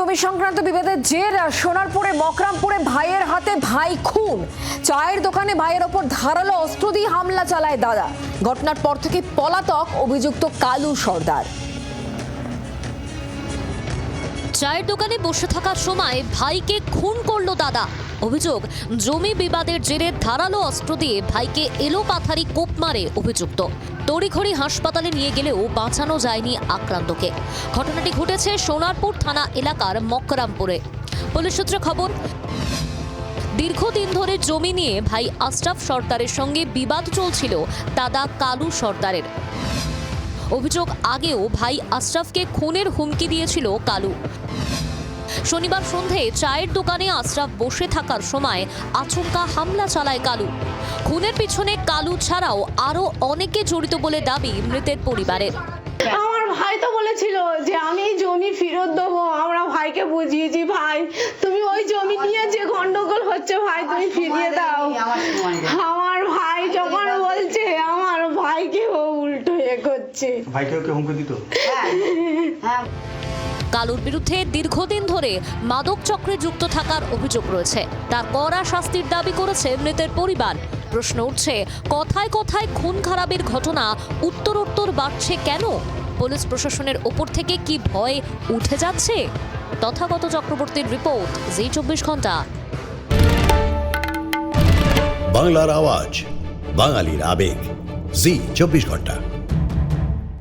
জমি সংক্রান্ত বিভেদের জের সোনারপুরে, মকরামপুরে ভাইয়ের হাতে ভাই খুন। চায়ের দোকানে ভাইয়ের ওপর ধারালো অস্ত্র দিয়ে হামলা চালায় দাদা। ঘটনার পর থেকে পলাতক অভিযুক্ত কালু সর্দার। চায়ের দোকানে বসে থাকার সময় ভাইকে খুন করল দাদা। অভিযোগ, জমি বিবাদের জেরে ধারালো অস্ত্র দিয়ে ভাইকে এলো পাথারি কোপ মারে অভিযুক্ত। তড়িঘড়ি হাসপাতালে নিয়ে গেলেও বাঁচানো যায়নি আক্রান্তকে। ঘটনাটি ঘটেছে সোনারপুর থানা এলাকার মকরামপুরে। পুলিশ সূত্রে খবর, দীর্ঘদিন ধরে জমি নিয়ে ভাই আশরাফ সর্দারের সঙ্গে বিবাদ চলছিল দাদা কালু সর্দারের। অভিযোগ আগেও ভাই আশরাফকে খুনের হুমকি দিয়েছিল কালু। শনিবার সন্ধে চায়ের দোকানে আশরাফ বসে থাকার সময় আচমকা হামলা চালায় কালু। খুনের পিছনে কালু ছাড়াও আরও অনেকে জড়িত বলে দাবি মৃতের পরিবারের। আমার ভাই তো বলেছিল যে আমি জমি ফেরত দেবো আমরা ভাইকে বুঝিয়েছি ভাই তুমি ওই জমি নিয়ে যে গন্ডগোল হচ্ছে ভাই তুমি ফিরিয়ে দাও আমার ভাই যখন বলছে আমার ভাইকে ও করছে। ওকে হুমকি দিত? কালুর বিরুদ্ধে দীর্ঘদিন ধরে মাদক চক্রে যুক্ত থাকার অভিযোগ রয়েছে। তার কড়া শাস্তির দাবি করেছে মৃতের পরিবার। প্রশ্ন উঠছে কথায় কথায় খুন খারাপের ঘটনা উত্তরোত্তর বাড়ছে কেন? পুলিশ প্রশাসনের ওপর থেকে কি ভয় উঠে যাচ্ছে? তথাগত চক্রবর্তীর রিপোর্ট জি চব্বিশ ঘণ্টা। বাংলার আওয়াজ বাঙালির আবেগ জি চব্বিশ ঘণ্টা।